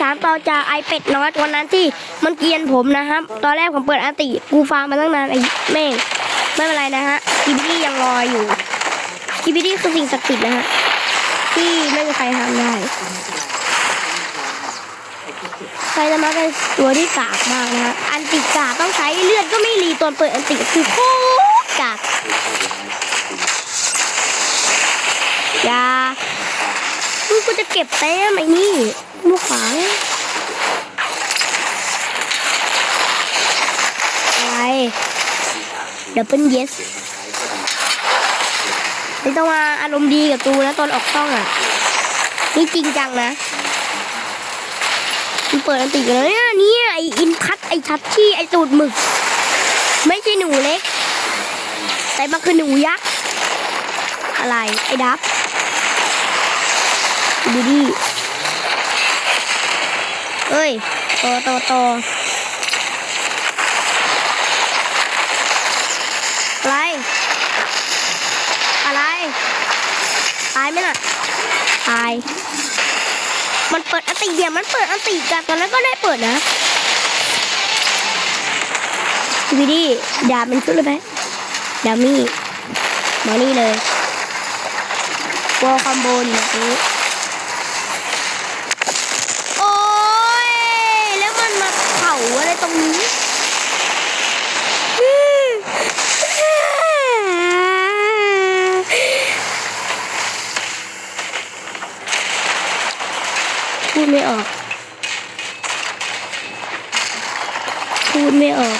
สามต่อจากไอเป็ดน้อยตัวนั้นที่มันเกียนผมนะครับ ตอนแรกผมเปิดอันติกูฟาร์มมาตั้งนานไอ้แม่งไม่เป็นไรนะฮะกิบิดี้ยังรออยู่กิบิดี้คือสิ่งศักดิ์สิทธิ์นะฮะที่ไม่มีใครทำได้ไซตามะเป็นตัวที่กากมากนะฮะอันติกากต้องใช้เลือดก็ไม่รีตอนเปิดอันติคือโคตรกากอย่า มึง กูจะเก็บแต้มไอ้นี่ลูกขวางอะไรดับเบิลเยสไม่ต้องมาอารมณ์ดีกับตูนะตอนออกช่องอะ นี่จริงจังนะมันเปิดอันติกันแล้วเนี่ยเนี่ยไออินคัตไอชัดชี่ไอตูดหมึก ไม่ใช่หนูเล็ก แต่มันคือหนูยักษ์ อะไรไอดับ ดูดิเอ้ยโตโตโตอะไร อะไร ตายไหมน่ะ ตาย มันเปิดอันติเดียมันเปิดอันติกันตอนนั้นก็ได้เปิดนะดูดิดาบมันขึ้นเลยไหมดามี่มานี่เลย วอลคอมโบอยู่แบบนี้ โอ้ย แล้วมันมาเผาอะไรตรงนี้อืมพูดไม่ออก พูดไม่ออก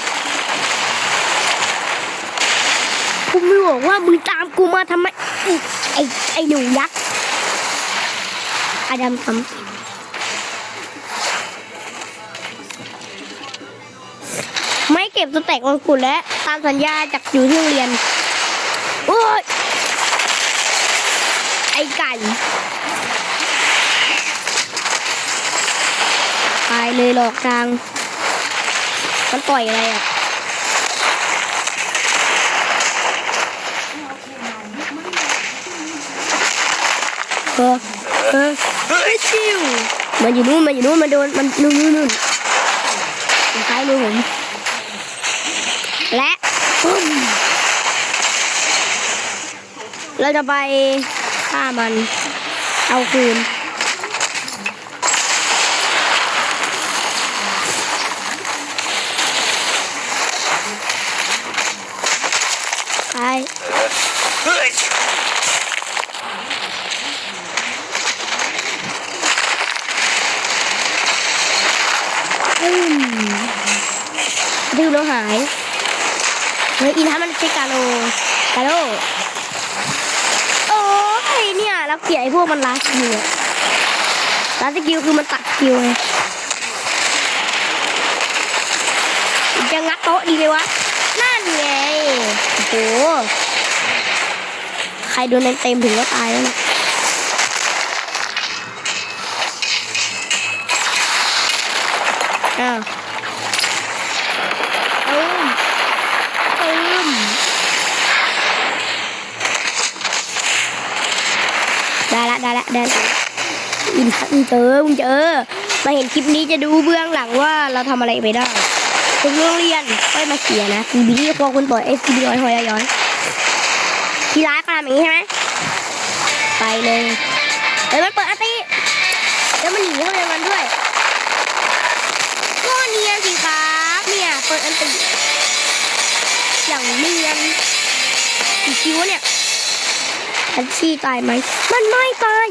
กูไม่บอกว่ามึงตามกูมาทำไมไอ้ไอ้ไอ้หนูยักษ์ อดัมทำไม่เก็บสแต็กมังคุดแล้วตามสัญญาจากอยู่ที่โรงเรียนโอ้ยไอ้ไก่ตายเลยหลอกกลาง มันต่อยอะไรอะเออเออเฮ้ย ชิวมันอยู่นู่นมันอยู่นู่นมันโดนมันนู่นนู่นนู่นซ้ายมือผมและปุ้มเราจะไปฆ่ามันเอาคืน ไป อืมดูแล้วหาย อีน้ำมันใช่กาโลกาโลโอ้ยเนี่ยเราเกลียดไอ้พวกมันลาสกิลลาสกิลคือมันตัดสกิลไงจะงัดโต๊ะดีไหมวะ นั่นไงโอ้โหใครโดนเต็มถึงก็ตายแล้วนะอ้าวอืมอืม ได้ละได้ละอินเจอมึงเจอมาเห็นคลิปนี้จะดูเบื้องหลังว่าเราทำอะไรไปได้ถึงโรงเรียนก็มาเขียนนะทีบีที่ครัวคุณเปิดเอสทีบีย้อยหอยย้อยที่ร้ายขนาดนี้ใช่ไหมไปเลยเดี๋ยวมันเปิดอาติแล้วมันหนีเข้าไปในมันด้วยก็เนียนสิครับเนี่ยเปิดอันติอย่างเนียนกี่คิวเนี่ย ทันชี่ตายไหม มันไม่ตาย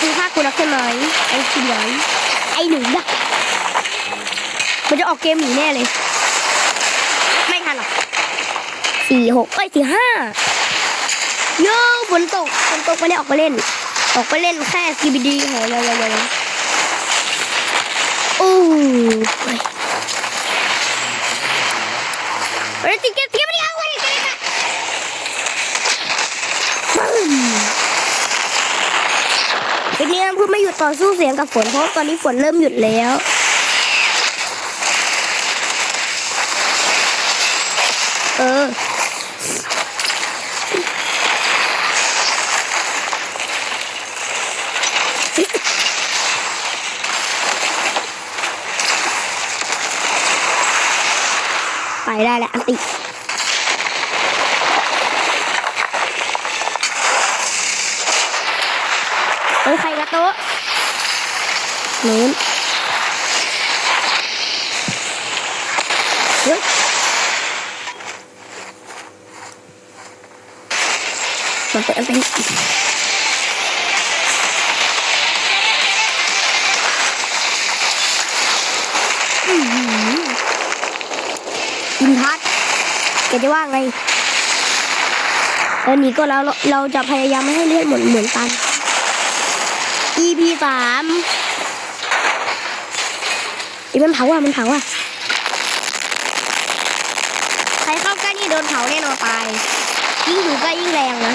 คือฆ่ากูรักใช่ไหมไอ้สิไหนไอ้หนูยักษ์มันจะออกเกมหนีแน่เลย ไม่ทันหรอกสี่หกเอ้ยสี่ห้าโย่ฝนตกฝนตกไม่ได้ออกไปเล่น ออกไปเล่นแค่ซีบีดีโหยยยยโอ้ยเฮ้ยติเก็ต ต่อสู้เสียงกับฝนเพราะตอนนี้ฝนเริ่มหยุดแล้วเออไปได้แล้วอันติเอ้ใครกระโต๊ะ นู้นเฮ้ยมาเปิดอันติอื้อหืออินทัศแกจะว่าไงเออนีก็แล้วเราเราจะพยายามไม่ให้เลือดหมดเหมือนกัน EP สาม อีมันเผาอะมันเผาอะใครเข้าใกล้นี่โดนเผาแน่นอนตายยิ่งอยู่ใกล้ยิ่งแรงนะ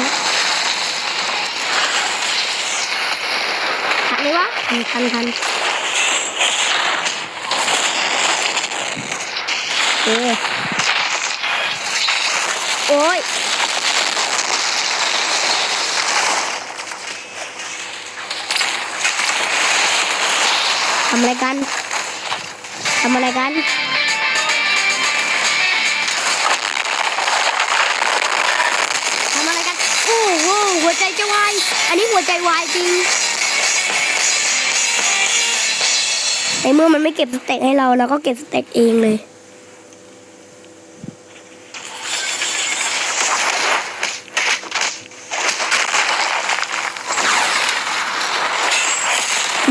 ทันไหมวะทันทันทันเออโอ้ยทำอะไรกัน ทำอะไรกันทำอะไรกัน โอ้โหหัวใจจะวาย อันนี้หัวใจวายจริง ในเมื่อมันไม่เก็บสเต็กให้เราเราก็เก็บสเต็กเองเลย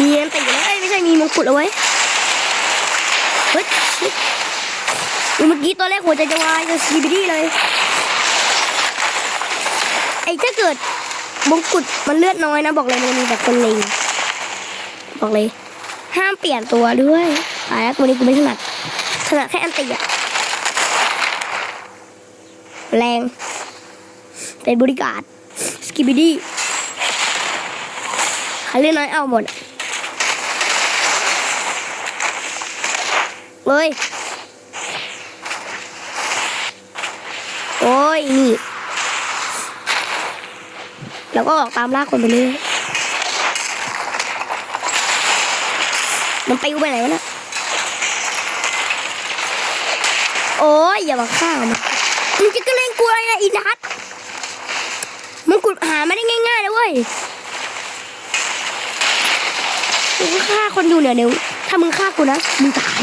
มีอันติแล้วเอ้ยไม่ใช่มีมงกุฎเอาไว้ เฮ้ยชิบอุ๊ยเมื่อกี้ตัวแรก หัวใจจะวายจะซีบีดีเลย ไอ้ถ้าเกิดมงกุฎมันเลือดน้อยนะ บอกเลยมันมีแต่คนเลงบอกเลย ห้ามเปลี่ยนตัวด้วยตายแล้วตัวนี้กูไม่ถนัดถนัดแค่อันติอะแรง เป็นบริการสกิบิดี้ใครเลือดน้อยเอาหมดเลย โอ้ยนี่แล้วก็ออกตามล่าคนไปเรื่อยมันไปอยู่ไปไหนวะเนะโอ้ยอย่ามาฆ่ามันมึงจะก็เล่นกูอะไรนะอีนัทมึงกุดหาไม่ได้ง่ายๆนะเว้ยมึงฆ่าคนอยู่เนี่ยเดี๋ยวถ้ามึงฆ่ากูนะมึงตาย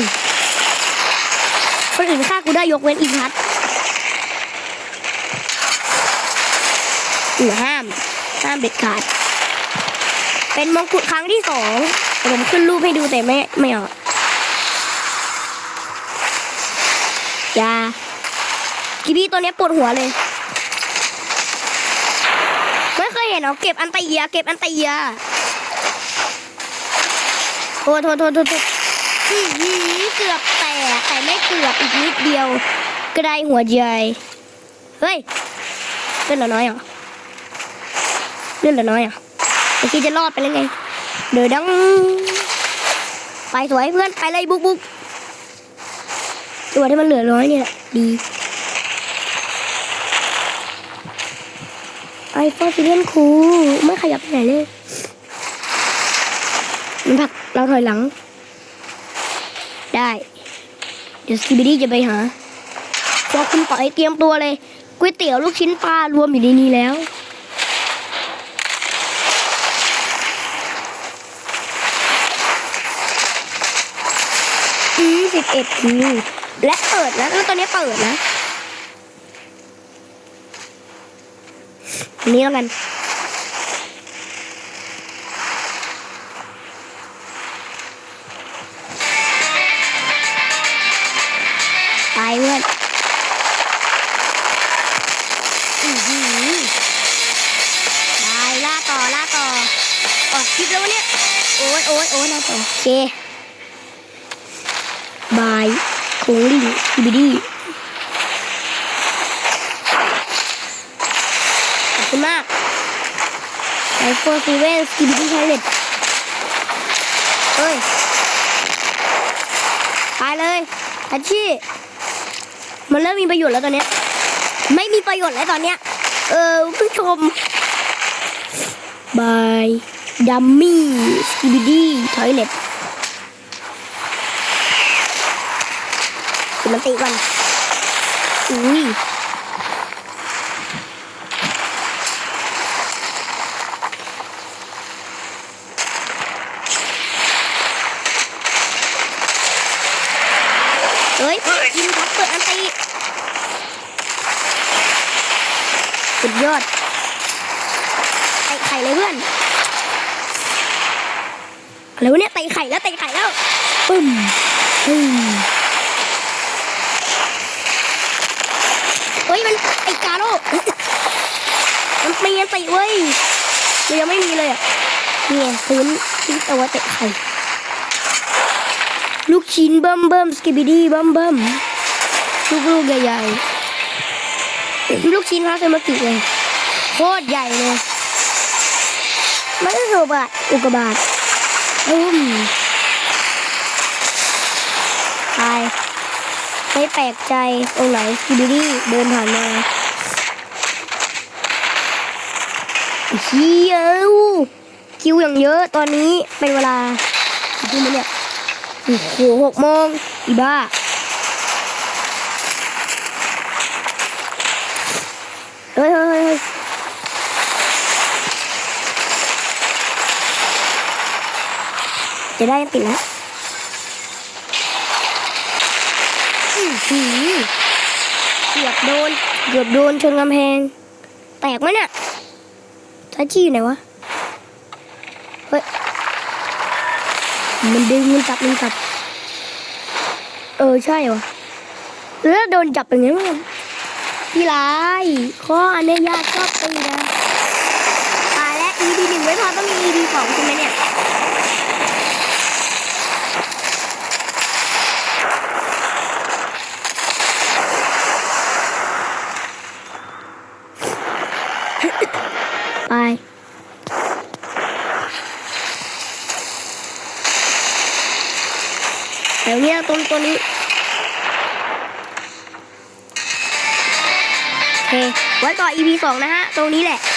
คนอื่นฆ่ากูได้ยกเว้นอีนัท อือห้าม ห้ามเด็ดขาด เป็นมงกุฎครั้งที่สองผมขึ้นรูปให้ดูแต่ไม่ไม่ออกอยากีบี้ตัวนี้ปวดหัวเลย ไม่เคยเห็นเหรอเก็บอันตะเอียเก็บอันตะเอียโทษโทษโทษโทษโทษเกือบแตกแต่ไม่เกือบอีกนิดเดียวก็ไดหัวใจเฮ้ยเป็นเหรอน้อยเหรอ เลื่อนเหลือน้อยอะไอ้ที่จะรอดไปแล้วไง เดือดัง ไปสวยเพื่อนไปเลยบุกบุกตัวที่มันเหลือน้อยเนี่ยดีไอ้ฟอสซิเลียนคูไม่ขยับไปไหนเลยมันผักเราถอยหลัง ได้ เดี๋ยวสกิบิดี้จะไปหาพอคุณต่อยเตรียมตัวเลยก๋วยเตี๋ยวลูกชิ้นปลารวมอยู่ในนี้แล้ว เอ็ดคิวและเปิดนะแล้วตอนนี้เปิดนะนี้แล้วกันไปเพื่อนอื้อหือได้ล่าต่อล่าต่อออกคลิปแล้ววะเนี่ย โอ้ยโอ้ยโอ้ยล่าต่อโอเคายโคลิงบิบดี้ขอบคุณมากไอโฟนซีเว่นสกิบิดี้ไทเลตเฮ้ยไปเลยอาชีมันเริ่มมีประโยชน์แล้วตอนเนี้ยไม่มีประโยชน์แล้วตอนเนี้ย เออผู้ชมบายดัมมี่สกิบิดี้ไทเล็ต มันตีก่อนอุ้ยเฮ้ยยิงท็อปเปิดอันตีสุดยอดไต่ไข่เลยเพื่อนอะไรวะเนี่ยไต่ไข่แล้วไต่ไข่แล้วปึ้มปึ้มเฮ้ ยมันไอ้กาโร่มันมีอันติเว้ยมันยังไม่มีเลยอะเนี่ยพื้นที่เอาไว้เตะไข่ลูกชิ้นเบิ่มเบิ่มสกิบิดี้เบิ่มเบิ่มลูกลูกใหญ่ๆลูกชิ้นพาเซมากิเลยโคตรใหญ่เลยมันก็คือบาทอุกกาบาตอืมตาย ไม่แปลกใจตรงไหนสกิบิดี้เดินผ่านมาเฮียคิวอย่างเยอะตอนนี้เป็นเวลากี่โมงเนี่ยโอ้โหหกโมงอีบ้าเฮ้ยเฮ้ยเฮ้ยเฮ้ยจะได้ปิดแล้วอื้อ หือเกือบโดนเกือบโดนชนกำแพง แตกไหมเนี่ยทัชชี่อยู่ไหนวะ เฮ้ย มันดึงมันจับมันจับ เออ ใช่วะแล้วโดนจับเป็นไงบ้างพี่ร้ายข้ออันเนี้ยากชอบตีนะตายแล้ว EP หนึ่งไม่พอต้องมี EP สองใช่ไหมเนี่ย ไป เดี๋ยวเนี้ยตรงตัวนี้ โอเค ไว้ต่อ EP สองนะฮะ ตรงนี้แหละ